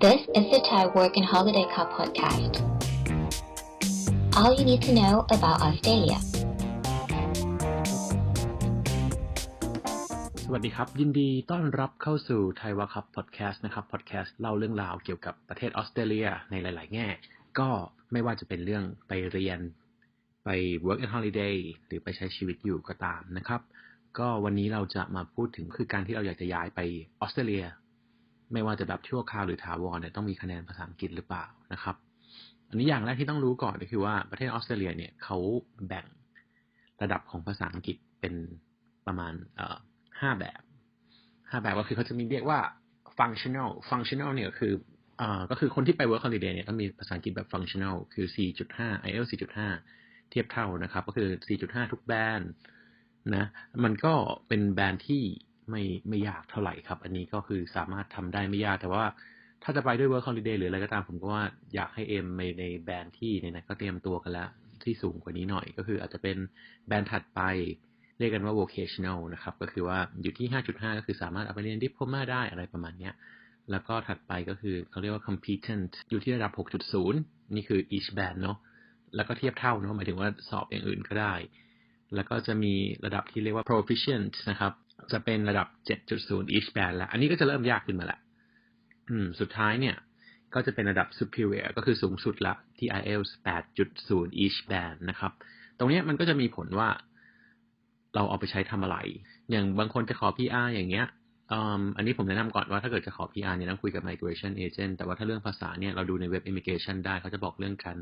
This is the Thai Work and Holiday Cup podcast. All you need to know about Australia. สวัสดีครับ ยินดีต้อนรับเข้าสู่ไทยวาครับพอดแคสต์นะครับพอดแคสต์เล่าเรื่องราวเกี่ยวกับประเทศออสเตรเลียในหลาย ๆ แง่ ก็ไม่ว่าจะเป็นเรื่องไปเรียนไป work and holiday หรือไปใช้ชีวิตอยู่ก็ตามนะครับ ก็วันนี้เราจะมาพูดถึงคือการที่เราอยากจะย้ายไปออสเตรเลีย ไม่ว่าจะแบบชั่วคราวหรือถาวรเนี่ยต้องมีคะแนนภาษาอังกฤษหรือเปล่านะครับ อันนี้อย่างแรกที่ต้องรู้ก่อนก็คือว่าประเทศออสเตรเลียเนี่ยเขาแบ่งระดับของภาษาอังกฤษเป็นประมาณเอ่อห้าแบบห้าแบบก็คือเขาจะมีเรียกว่า functional functional เนี่ยคืออ่อก็คือคนที่ไป work holiday เนี่ยต้องมีภาษาอังกฤษแบบ functional คือ 4.5 IELTS 4.5 เทียบเท่านะครับ ก็คือ 4.5 ทุกแบรนด์นะ มันก็เป็นแบรนด์ที่ ไม่ไม่ยากเท่าไหร่ครับ อันนี้ก็คือสามารถทำได้ไม่ยากแต่ว่าถ้าจะไปด้วย work holiday หรืออะไรก็ตามผมก็ว่าอยากให้เอ็มในในแบรนด์ที่ในนั้นก็เตรียมตัวกันแล้วที่สูงกว่านี้หน่อย ก็คืออาจจะเป็นแบรนด์ถัดไป เรียกกันว่า vocational นะครับ ก็คือว่าอยู่ที่ 5.5 ก็คือสามารถเอาไปเรียนดิ p โ o มาได้อะไรประมาณเนี้ยแล้วก็ถัดไปก็คือเขาเรียกว่า competent อยู่ที่ระดับ 6.0 นี่คือ each band เนาะแล้วก็เทียบเท่าเนาะหมายถึงว่าสอบอย่างอื่นก็ได้ แล้วก็จะมีระดับที่เรียกว่า proficient นะครับ จะเป็นระดับ 7.0 each band แล้ว อันนี้ก็จะเริ่มยากขึ้นมาละอืม สุดท้ายเนี่ย ก็จะเป็นระดับ superior ก็คือสูงสุดละ ที่ IELTS 8.0 each band นะครับ ตรงนี้มันก็จะมีผลว่าเราเอาไปใช้ทำอะไร อย่างบางคนจะขอ PR อย่างเงี้ยอันนี้ผมแนะนำก่อนว่าถ้าเกิดจะขอ PR เนี่ยต้องคุยกับ migration agent แต่ว่าถ้าเรื่องภาษาเนี่ยเราดูในเว็บ immigration ได้เขาจะบอกเรื่องการ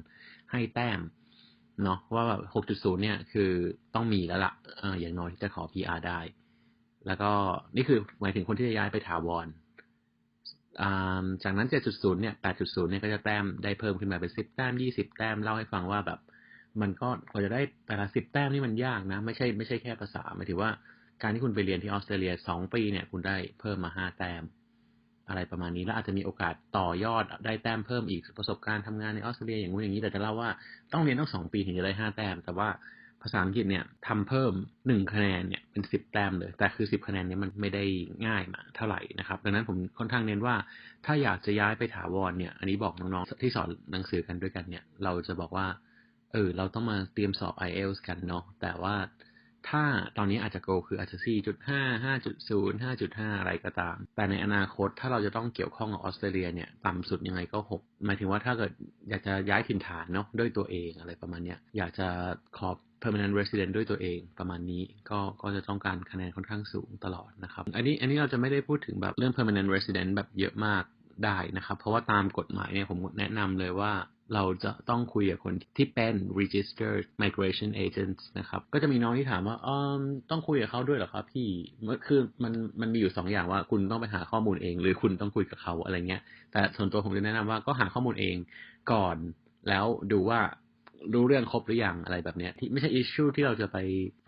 ให้แต้มเนาะว่าแบบ6.0 เนี่ยคือต้องมีแล้วละ่ะอออย่างน้อยที่จะขอ PR ได้ แล้วก็นี่คือหมายถึงคนที่จะย้ายไปถาวรจากนั้น 7.0 เนี่ย 8.0 เนี่ยก็จะแต้มได้เพิ่มขึ้นมาเป็น 10 แต้ม 20 แต้ม เล่าให้ฟังว่าแบบ มันก็กว่าจะได้แต่ละสิบแต้มนี่มันยากนะ ไม่ใช่ไม่ใช่แค่ภาษาหมายถึงว่าการที่คุณไปเรียนที่ออสเตรเลียสองปีเนี่ย คุณได้เพิ่มมาห้าแต้ม อะไรประมาณนี้ แล้วอาจจะมีโอกาสต่อยอดได้แต้มเพิ่มอีกประสบการณ์ทำงานในออสเตรเลียอย่างงู้นอย่างนี้ แต่จะเล่าว่าต้องเรียนต้องสองปีถึงจะได้ห้าแต้ม แต่ว่า ภาษาอังกฤษเนี่ยทำเพิ่มหนึ่งคะแนนเนี่ยเป็นสิบแต้มเลย แต่คือสิบคะแนนเนี้มันไม่ได้ง่ายมาเท่าไหร่นะครับ ดังนั้นผมค่อนข้างเน้นว่า ถ้าอยากจะย้ายไปถาวรเนี่ย อันนี้บอกน้องๆที่สอนหนังสือกันด้วยกันเนี่ย เราจะบอกว่า เออ เราต้องมาเตรียมสอบ IELTS กันเนาะ แต่ว่าถ้าตอนนี้อาจจะโกคืออาจจะ 4.5 5.0 5.5 อะไรก็ตาม แต่ในอนาคตถ้าเราจะต้องเกี่ยวข้องกับออสเตรเลียเนี่ยต่ำสุดยังไงก็ 6 หมายถึงว่าถ้าเกิดอยากจะย้ายถิ่นฐานเนาะด้วยตัวเองอะไรประมาณเนี้ยอยากจะขอ permanent resident ด้วยตัวเองประมาณนี้ ก็ก็จะต้องการคะแนนค่อนข้างสูงตลอดนะครับ อันนี้อันนี้เราจะไม่ได้พูดถึงแบบเรื่อง permanent resident แบบเยอะมากได้นะครับ เพราะว่าตามกฎหมายเนี่ยผมแนะนำเลยว่าเราจะต้องคุยกับคนที่เป็น registered migration agents นะครับ ก็จะมีน้องที่ถามว่าออต้องคุยกับเขาด้วยเหรอครับพี่คือมันมันมีอยู่สองอย่างว่าคุณต้องไปหาข้อมูลเอง หรือคุณต้องคุยกับเขาอะไรเงี้ย แต่ส่วนตัวผมจะแนะนำว่าก็หาข้อมูลเองก่อน แล้วดูว่า รู้เรื่องครบหรือยังอะไรแบบเนี้ยที่ไม่ใช่อิชชูที่เราจะไป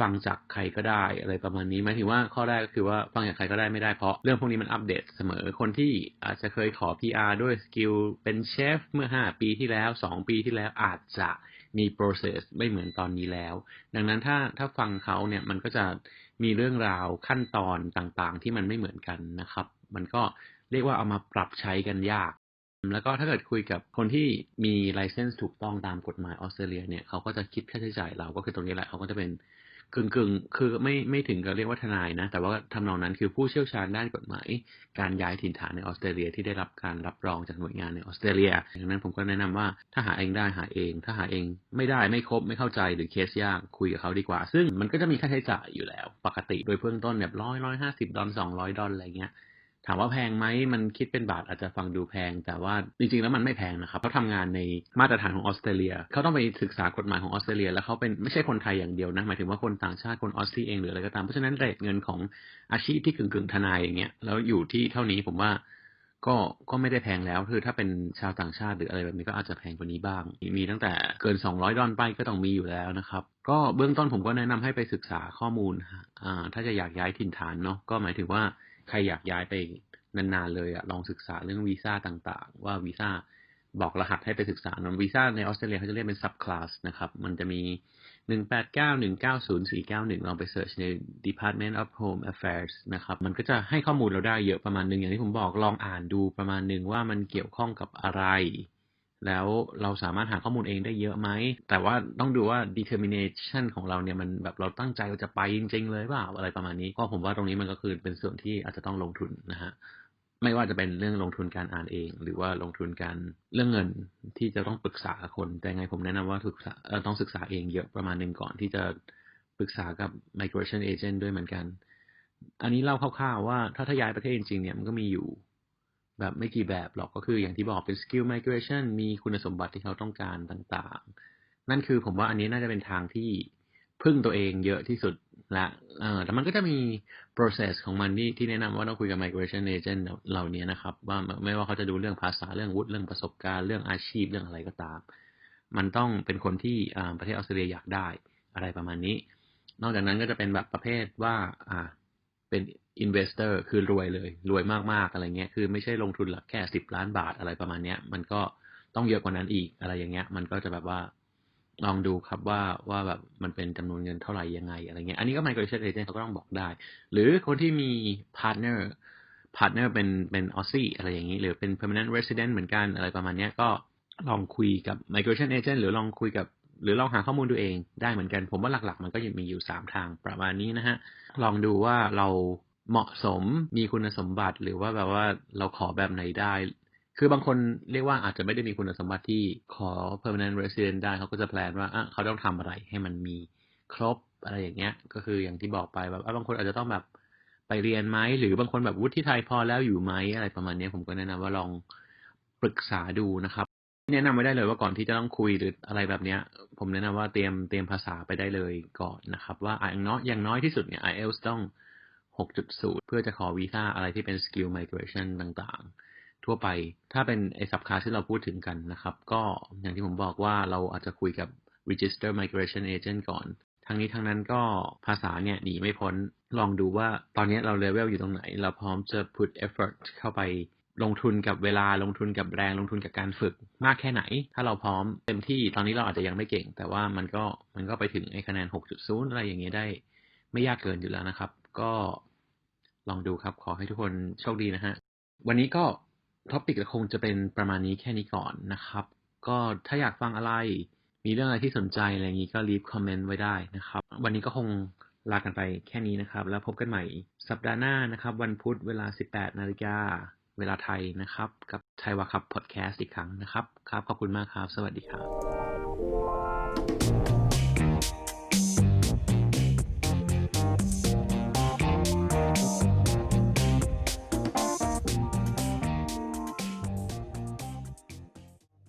ฟังจากใครก็ได้อะไรประมาณนี้หมายถึงว่าข้อแรกก็คือว่าฟังจากใครก็ได้ไม่ได้เพราะเรื่องพวกนี้มันอัปเดตเสมอคนที่อาจจะเคยขอ PR ด้วยสกิลเป็นเชฟเมื่อ 5 ปีที่แล้ว 2 ปีที่แล้วอาจจะมี process ไม่เหมือนตอนนี้แล้ว ดังนั้นถ้าถ้าฟังเขาเนี่ยมันก็จะมีเรื่องราวขั้นตอนต่างๆ ที่มันไม่เหมือนกันนะครับ มันก็เรียกว่าเอามาปรับใช้กันยาก แล้วก็ถ้าเกิดคุยกับคนที่มีไลเซนส์ถูกต้องตามกฎหมายออสเตรเลียเนี่ยเขาก็จะคิดค่าใช้จ่ายเราก็คือตรงนี้แหละเขาก็จะเป็นกึ่งกึ่งคือไม่ไม่ถึงกับเรียกว่าทนายนะ แต่ว่าทำนองนั้นคือผู้เชี่ยวชาญด้านกฎหมาย การย้ายถิ่นฐานในออสเตรเลียที่ได้รับการรับรองจากหน่วยงานในออสเตรเลียดังนั้นผมก็แนะนำว่าถ้าหาเองได้หาเอง ถ้าหาเองไม่ได้ไม่ครบไม่เข้าใจหรือเคสยากคุยกับเขาดีกว่า ซึ่งมันก็จะมีค่าใช้จ่ายอยู่แล้ว ปกติโดยเบื้องต้นแบบร้อยร้อยห้าสิบดอลสองร้อยดอลอะไรเงี้ย ถามว่าแพงไหมมันคิดเป็นบาทอาจจะฟังดูแพง แต่ว่าจริงๆแล้วมันไม่แพงนะครับเขาทำงานในมาตรฐานของออสเตรเลียเขาต้องไปศึกษากฎหมายของออสเตรเลีย แล้วเขาเป็นไม่ใช่คนไทยอย่างเดียวนะหมายถึงว่าคนต่างชาติคนออสซี่เองหรืออะไรก็ตามเพราะฉะนั้นเรทเงินของอาชีพที่กึ่งๆทนายอย่างเงี้ยแล้วอยู่ที่เท่านี้ผมว่าก็ก็ไม่ได้แพงแล้วคือถ้าเป็นชาวต่างชาติหรืออะไรแบบนี้ก็อาจจะแพงกว่านี้บ้าง มีตั้งแต่เกิน 200 ดอลไปก็ต้องมีอยู่แล้วนะครับ ก็เบื้องต้นผมก็แนะนำให้ไปศึกษาข้อมูลอ่าถ้าจะอยากย้ายถิ่นฐานเนาะก็หมายถึงว่า ใครอยากย้ายไปนานๆเลยอะลองศึกษาเรื่องวีซ่าต่างๆ ว่าวีซ่าบอกรหัสให้ไปศึกษาเนอะวีซ่าในออสเตรเลียเขาจะเรียกเป็น sub class นะครับ มันจะมี189 190 491ลองไปเสิร์ชใน Department of Home Affairs นะครับ มันก็จะให้ข้อมูลเราได้เยอะประมาณหนึ่งอย่างที่ผมบอกลองอ่านดูประมาณหนึ่งว่ามันเกี่ยวข้องกับอะไร แล้วเราสามารถหาข้อมูลเองได้เยอะไหม แต่ว่าต้องดูว่า determination ของเราเนี่ยมันแบบเราตั้งใจว่าจะไปจริง ๆ เลยเปล่าอะไรประมาณนี้ ก็ผมว่าตรงนี้มันก็คือเป็นส่วนที่อาจจะต้องลงทุนนะฮะไม่ว่าจะเป็นเรื่องลงทุนการอ่านเอง หรือว่าลงทุนการเรื่องเงินที่จะต้องปรึกษาคน แต่ไงผมแนะนำว่าศึกษาเอ่อต้องศึกษาเองเยอะประมาณหนึ่งก่อนที่จะปรึกษากับ migration agent ด้วยเหมือนกัน อันนี้เล่าคร่าวๆว่าถ้าถ้าย้ายประเทศจริงๆเนี่ยมันก็มีอยู่ แบบไม่กี่แบบหรอกก็คืออย่างที่บอกเป็น skill migration มีคุณสมบัติที่เขาต้องการต่างๆ นั่นคือผมว่าอันนี้น่าจะเป็นทางที่พึ่งตัวเองเยอะที่สุดละเออแต่มันก็จะมี process ของมันที่ที่แนะนำว่าต้องคุยกับ migration agent เหล่านี้นะครับ ว่าไม่ว่าเขาจะดูเรื่องภาษาเรื่องวุฒิเรื่องประสบการณ์เรื่องอาชีพเรื่องอะไรก็ตาม มันต้องเป็นคนที่ประเทศออสเตรเลียอยากได้อะไรประมาณนี้ นอกจากนั้นก็จะเป็นแบบประเภทว่าอ่า เป็น investor คือรวยเลย รวยมากๆอะไรเงี้ย คือไม่ใช่ลงทุนหลักแค่สิบล้านบาทอะไรประมาณเนี้ย มันก็ต้องเยอะกว่านั้นอีกอะไรอย่างเงี้ย มันก็จะแบบว่าลองดูครับว่าว่าแบบมันเป็นจำนวนเงินเท่าไหร่ยังไงอะไรเงี้ย อันนี้ก็ migration agent เขาก็ต้องบอกได้ หรือคนที่มี partner partner เป็นเป็นออสซี่อะไรอย่างนี้ หรือเป็น permanent resident เหมือนกันอะไรประมาณเนี้ยก็ลองคุยกับ migration agent หรือลองคุยกับ หรือลองหาข้อมูลดูเองได้เหมือนกัน ผมว่าหลักๆ มันก็ยังมีอยู่สามทางประมาณนี้นะฮะ ลองดูว่าเราเหมาะสมมีคุณสมบัติหรือว่าแบบว่าเราขอแบบไหนได้ คือบางคนเรียกว่าอาจจะไม่ได้มีคุณสมบัติที่ขอ permanent resident ได้เขาก็จะแพลนว่าอะเขาต้องทำอะไรให้มันมีครบอะไรอย่างเงี้ย ก็คืออย่างที่บอกไปแบบอะบางคนอาจจะต้องแบบไปเรียนไหมหรือบางคนแบบวุฒิไทยพอแล้วอยู่ไหมอะไรประมาณนี้ผมก็แนะนำว่าลองปรึกษาดูนะครับ แนะนำไว้ได้เลยว่าก่อนที่จะต้องคุยหรืออะไรแบบเนี้ย ผมแนะนำว่าเตรียมเตรียมภาษาไปได้เลยก่อนนะครับ ว่าอะอย่างน้อยอย่างน้อยที่สุดเนี่ย IELTS ต้อง 6.0 เพื่อจะขอวีซ่าอะไรที่เป็น skill migration ต่างๆ ทั่วไปถ้าเป็นไอ้สับคาที่เราพูดถึงกันนะครับ ก็อย่างที่ผมบอกว่าเราอาจจะคุยกับ register migration agent ก่อนทั้งนี้ทั้งนั้นก็ภาษาเนี่ยหนีไม่พ้นลองดูว่าตอนนี้เราเลเวลอยู่ตรงไหน เราพร้อมจะ put effort เข้าไป ลงทุนกับเวลาลงทุนกับแรงลงทุนกับการฝึกมากแค่ไหน ถ้าเราพร้อมเต็มที่ตอนนี้เราอาจจะยังไม่เก่ง แต่ว่ามันก็มันก็ไปถึงไอ้คะแนน 6.0 อะไรอย่างเงี้ยได้ ไม่ยากเกินอยู่แล้วนะครับ ก็ลองดูครับขอให้ทุกคนโชคดีนะฮะ วันนี้ก็ท็อปิกคงจะเป็นประมาณนี้แค่นี้ก่อนนะครับ ก็ถ้าอยากฟังอะไร มีเรื่องอะไรที่สนใจอะไรอย่างนี้ก็รีบคอมเมนต์ไว้ได้นะครับ วันนี้ก็คงลากันไปแค่นี้นะครับ แล้วพบกันใหม่สัปดาห์หน้านะครับ วันพุธเวลา 18นาฬิกา เวลาไทยนะครับ กับไทยวาคับพอดแคสต์อีกครั้งนะครับ ครับ ขอบคุณมากครับ สวัสดีครับ